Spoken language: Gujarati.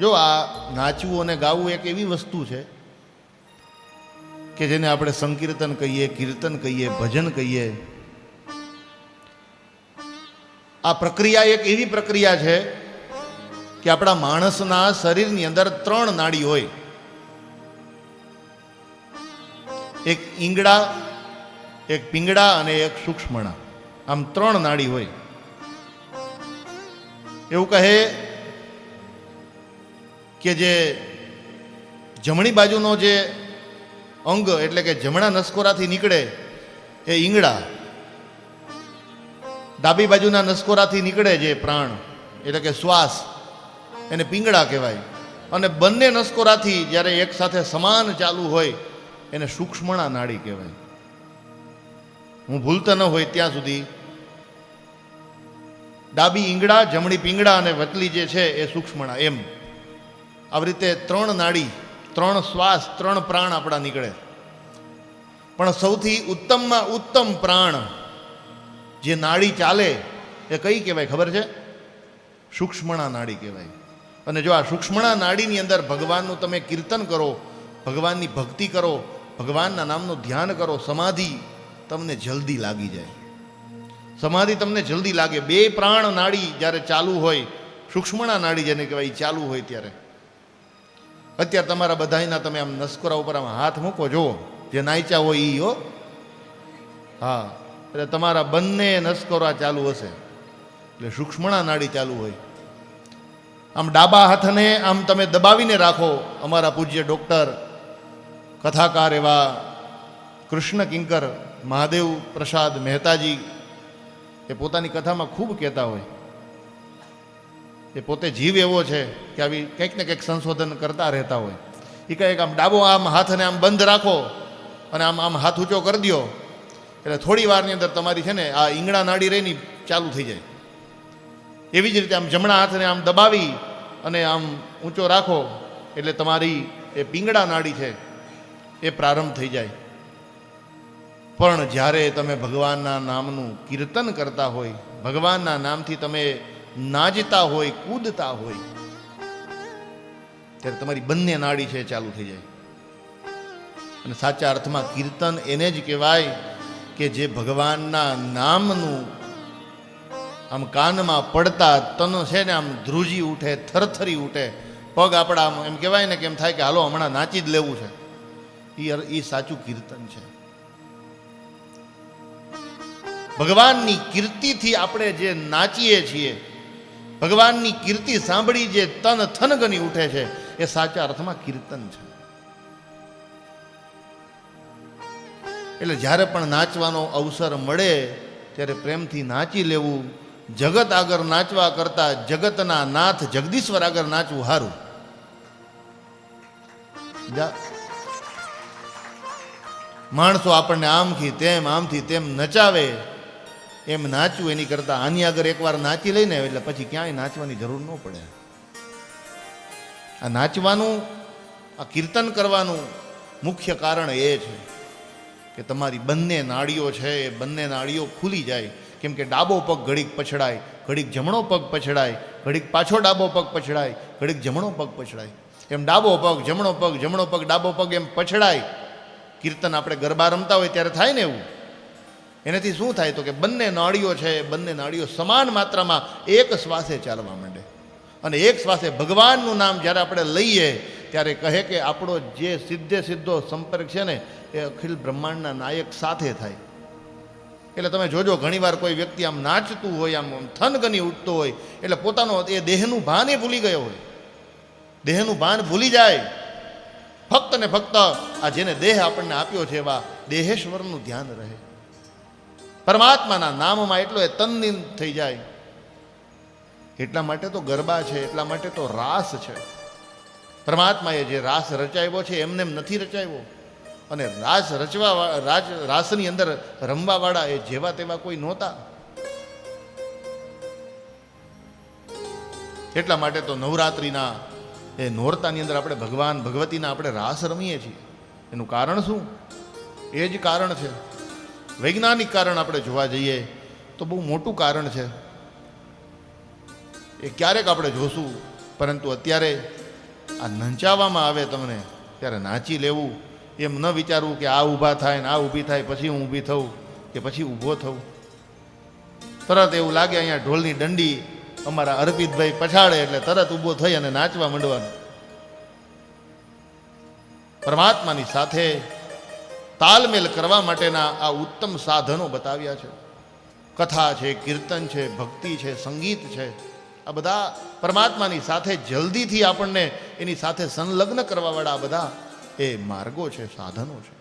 જો આ નાચવું અને ગાવું એક એવી વસ્તુ છે કે જેને આપણે સંકીર્તન કહીએ, કીર્તન કહીએ, ભજન કહીએ. આ પ્રક્રિયા એક એવી પ્રક્રિયા છે કે આપણા માણસના શરીરની અંદર ત્રણ નાડી હોય. એક ઈંગડા એક પિંગડા અને એક સૂક્ષ્મણા. આમ ત્રણ નાડી હોય. એવું કહે કે જે જમણી બાજુનો જે અંગ, એટલે કે જમણા નસકોરાથી નીકળે એ ઈંગડા ડાબી બાજુના નસકોરાથી નીકળે જે પ્રાણ, એટલે કે શ્વાસ, એને પિંગળા કહેવાય. અને બંને નસકોરાથી જ્યારે એકસાથે સમાન ચાલુ હોય, એને સૂક્ષ્મણા નાડી કહેવાય. હું ભૂલતા ન હોય ત્યાં સુધી. ડાબી ઈંગડા જમણી પિંગળા અને વચલી જે છે એ સૂક્ષ્મણા, એમ. આવી રીતે ત્રણ નાડી, ત્રણ શ્વાસ, ત્રણ પ્રાણ આપણા નીકળે. પણ સૌથી ઉત્તમમાં ઉત્તમ પ્રાણ જે નાડી ચાલે એ કઈ કહેવાય ખબર છે? સૂક્ષ્મણા નાડી કહેવાય. અને જો આ સૂક્ષ્મણા નાડીની અંદર ભગવાનનું તમે કીર્તન કરો, ભગવાનની ભક્તિ કરો, ભગવાનના નામનું ધ્યાન કરો, સમાધિ તમને જલ્દી લાગી જાય. સમાધિ તમને જલ્દી લાગે. બે પ્રાણ નાડી જ્યારે ચાલુ હોય, સૂક્ષ્મણા નાડી જેને કહેવાય ચાલુ હોય ત્યારે. અત્યારે તમારા બધાયના તમે આમ નસકોરા ઉપર આમ હાથ મૂકો, જુઓ. જે નાયચા હોય ઈ, હો. હા, એટલે તમારા બંને નસકોરા ચાલુ હશે. એટલે સૂક્ષ્મણા નાડી ચાલુ હોય. આમ ડાબા હાથને આમ તમે દબાવીને રાખો. અમારા પૂજ્ય ડૉક્ટર, કથાકાર એવા કૃષ્ણ કિંકર, મહાદેવ પ્રસાદ મહેતાજી, એ પોતાની કથામાં ખૂબ કહેતા હોય. એ પોતે જીવ એવો છે કે આવી કંઈક ને કંઈક સંશોધન કરતા રહેતા હોય. એ કહે કે આમ ડાબો આમ હાથને આમ બંધ રાખો અને આમ આમ હાથ ઊંચો કરી દો એટલે થોડી વારની અંદર તમારી છે ને આ ઈંગણા નાડી રહીને ચાલુ થઈ જાય. એવી જ રીતે આમ જમણા હાથને આમ દબાવી અને આમ ઊંચો રાખો એટલે તમારી એ પિંગળા નાડી છે એ પ્રારંભ થઈ જાય. પણ જ્યારે તમે ભગવાનના નામનું કીર્તન કરતા હોય, ભગવાનના નામથી તમે નાચતા હોય, કૂદતા હોય, ત્યારે તમારી બંને નાડી છે ચાલુ થઈ જાય. અને સાચા અર્થમાં કીર્તન એને જ કહેવાય કે જે ભગવાનના નામનું આમ કાનમાં પડતા તન છે ને આમ ધ્રુજી ઉઠે, થરથરી ઉઠે, પગ આપણા આમ એમ કહેવાય ને કે એમ થાય કે હાલો હમણાં નાચી જ લેવું છે. એ સાચું કીર્તન છે. ભગવાનની કીર્તિથી આપણે જે નાચીએ છીએ ભગવાનની કીર્તિ સાંભળી જે તન થનગની ઉઠે છે, એ સાચા અર્થમાં કીર્તન છે. એટલે જ્યારે પણ નાચવાનો અવસર મળે, ત્યારે પ્રેમથી નાચી લેવું. જગત આગળ નાચવા કરતા જગતના નાથ જગદીશ્વર આગળ નાચવું સારું માણસો આપણને આમથી તેમ આમથી તેમ નચાવે. એમ નાચવું એની કરતાં. આની આગળ એકવાર નાચી લઈને એટલે પછી ક્યાંય નાચવાની જરૂર ન પડે. આ નાચવાનું, આ કીર્તન કરવાનું મુખ્ય કારણ એ છે કે તમારી બંને નાળીઓ છે, એ બંને નાળીઓ ખુલી જાય. કેમ કે ડાબો પગ ઘડીક પછડાય, ઘડીક જમણો પગ પછડાય, ઘડીક પાછો ડાબો પગ પછડાય, ઘડીક જમણો પગ પછડાય. એમ ડાબો પગ, જમણો પગ જમણો પગ, ડાબો પગ એમ પછડાય. કીર્તન આપણે ગરબા રમતા હોય ત્યારે થાય ને એવું? એનાથી શું થાય તો કે બંને નાળીઓ છે, બંને નાળીઓ સમાન માત્રામાં એક શ્વાસે ચાલવા માંડે. અને એક શ્વાસે ભગવાનનું નામ જ્યારે આપણે લઈએ, ત્યારે કહે કે આપણો જે સીધે સીધો સંપર્ક છે ને, એ અખિલ બ્રહ્માંડના નાયક સાથે થાય. એટલે તમે જોજો, ઘણીવાર કોઈ વ્યક્તિ આમ નાચતું હોય, આમ થનગની ઉઠતો હોય, એટલે પોતાનો એ દેહનું ભાન એ ભૂલી ગયો હોય. દેહનું ભાન ભૂલી જાય. ફક્ત ને ફક્ત આ જેને દેહ આપણને આપ્યો છે એવા દેહેશ્વરનું ધ્યાન રહે. પરમાત્માના નામમાં એટલો એ તન્નીન થઈ જાય. એટલા માટે તો ગરબા છે, એટલા માટે તો રાસ છે. પરમાત્માએ જે રાસ રચાવ્યો છે, એમને એમ નથી રચાવ્યો. અને રાસ રચવા રાજ, રાસની અંદર રમવાવાળા એ જેવા તેવા કોઈ નહોતા. એટલા માટે તો નવરાત્રિના એ નોરતાની અંદર આપણે ભગવાન, ભગવતીના આપણે રાસ રમીએ છીએ. એનું કારણ શું? એ જ કારણ છે. વૈજ્ઞાનિક કારણ આપણે જોવા જઈએ તો બહુ મોટું કારણ છે. એ ક્યારેક આપણે જોશું, પરંતુ અત્યારે આ નંચાવવામાં આવે તમને, ત્યારે નાચી લેવું, એમ ન વિચારવું કે આ ઊભા થાય ને આ ઊભી થાય, પછી હું ઊભી થઉં કે પછી ઊભો થઉં. તરત એવું લાગે અહીંયા ઢોલની દંડી અમારા અર્પિતભાઈ પછાડે એટલે તરત ઊભો થઈ અને નાચવા માંડવાનું. પરમાત્માની સાથે તાલમેલ કરવા માટેના આ ઉત્તમ સાધનો બતાવ્યા છે. કથા છે, કીર્તન છે, ભક્તિ છે, સંગીત છે. આ બધા પરમાત્માની સાથે જલ્દીથી આપણને એની સાથે સંલગ્ન કરવાવાળા આ બધા એ માર્ગો છે, સાધનો છે.